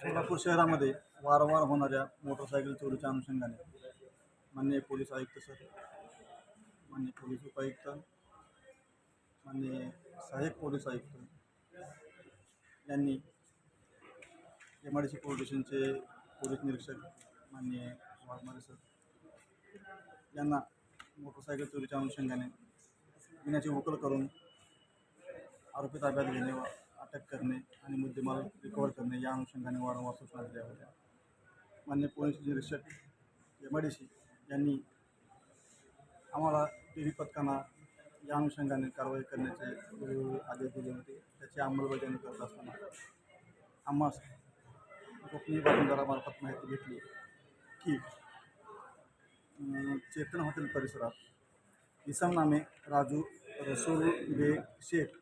सोलापूर शहरामध्ये वारंवार होणाऱ्या मोटरसायकल चोरीच्या अनुषंगाने मान्य पोलीस आयुक्त सर मान्य पोलीस उपायुक्त मान्य सहाय्यक पोलीस आयुक्त यांनी M I D C police स्टेशनचे पोलीस निरीक्षक माननीय वाघमारे सर यांना मोटरसायकल चोरीच्या अनुषंगाने गुन्ह्याची उकल करून आरोपी ताब्यात घेणे अटक करणे आणि मुद्देमाल रिकवर करणे या अनुषंगाने वारंवार सूचना दिल्या होत्या. मान्य पोलीस निरीक्षक एम डी सी यांनी आम्हाला टी व्ही पथकांना या अनुषंगाने कारवाई करण्याचे वेळोवेळी आदेश दिले होते. त्याची अंमलबजावणी करत असताना आम्हास गोपनीय बातमीदारामार्फत माहिती घेतली की चेतन हॉटेल परिसरात इसम नामे राजू रसूल बे शेख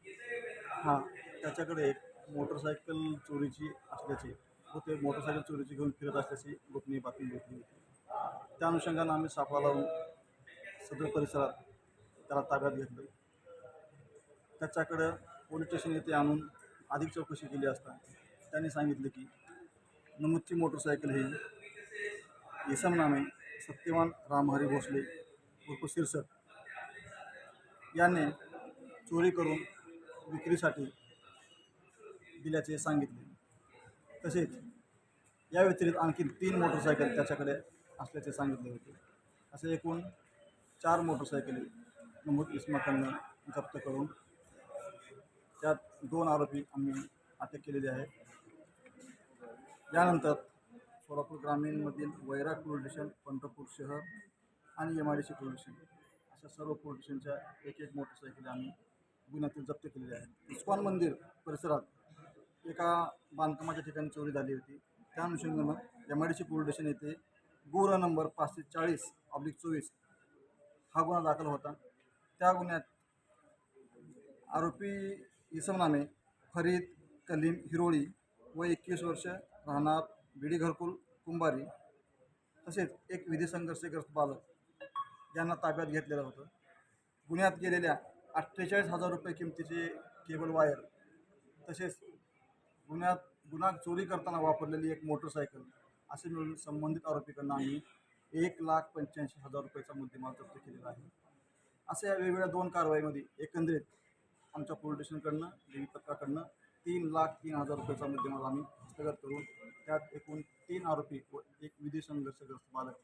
हा त्याच्याकडे एक मोटरसायकल चोरीची असल्याची व ते मोटरसायकल चोरीची घेऊन फिरत असल्याची गोपनीय बातमी भेटली होती. त्या अनुषंगानं आम्ही सापळा लावून सदर परिसरात त्याला ताब्यात घेतलं. त्याच्याकडं पोलीस स्टेशन येथे आणून अधिक चौकशी केली असता त्यांनी सांगितले की नमूदची मोटरसायकल ही इसम नामे सत्यवान रामहरी भोसले उर्फ शिरसट याने चोरी करून विक्रीसाठी दिल्याचे सांगितले. तसेच या व्यतिरिक्त आणखी तीन मोटरसायकल त्याच्याकडे असल्याचे सांगितले होते. असे एकूण चार मोटरसायकली नमूद इसमाकडनं जप्त करून त्यात दोन आरोपी आम्ही अटक केलेले आहे. यानंतर सोलापूर ग्रामीणमधील वैराग पोलीस स्टेशन पंढरपूर शहर आणि M I D C police station अशा सर्व पोलीस स्टेशनच्या एक एक मोटरसायकली आम्ही गुन्ह्यातील जप्त केलेल्या आहेत. इस्कॉन मंदिर परिसरात एका बांधकामाच्या ठिकाणी चोरी झाली होती. त्या अनुषंगानं M I D C police station येथे गुर नंबर पाचशे चाळीस ऑब्लिक चोवीस हा गुन्हा दाखल होता. त्या गुन्ह्यात आरोपी इसम नामे फरीद कलीम हिरोळी व एकवीस वर्ष राहणार बिडी घरकुल कुंभारी तसेच एक विधी संघर्षग्रस्त बालक यांना ताब्यात घेतलेलं होतं. गुन्ह्यात गेलेल्या अठ्ठेचाळीस हजार रुपये किमतीचे केबल वायर तसेच गुन्ह्यात गुन्हा चोरी करताना वापरलेली एक मोटरसायकल असे मिळून संबंधित आरोपीकडनं आम्ही एक लाख पंच्याऐंशी हजार रुपयाचा मुद्देमाल जप्त केलेला आहे. अशा या वेगवेगळ्या दोन कारवाईमध्ये एकंदरीत आमच्या पोलीस स्टेशनकडनं देवी पथकाकडनं तीन लाख तीन हजार रुपयाचा मुद्देमाल आम्ही हस्तगत करून त्यात एकूण तीन आरोपी व एक विधी संघर्षग्रस्त बालक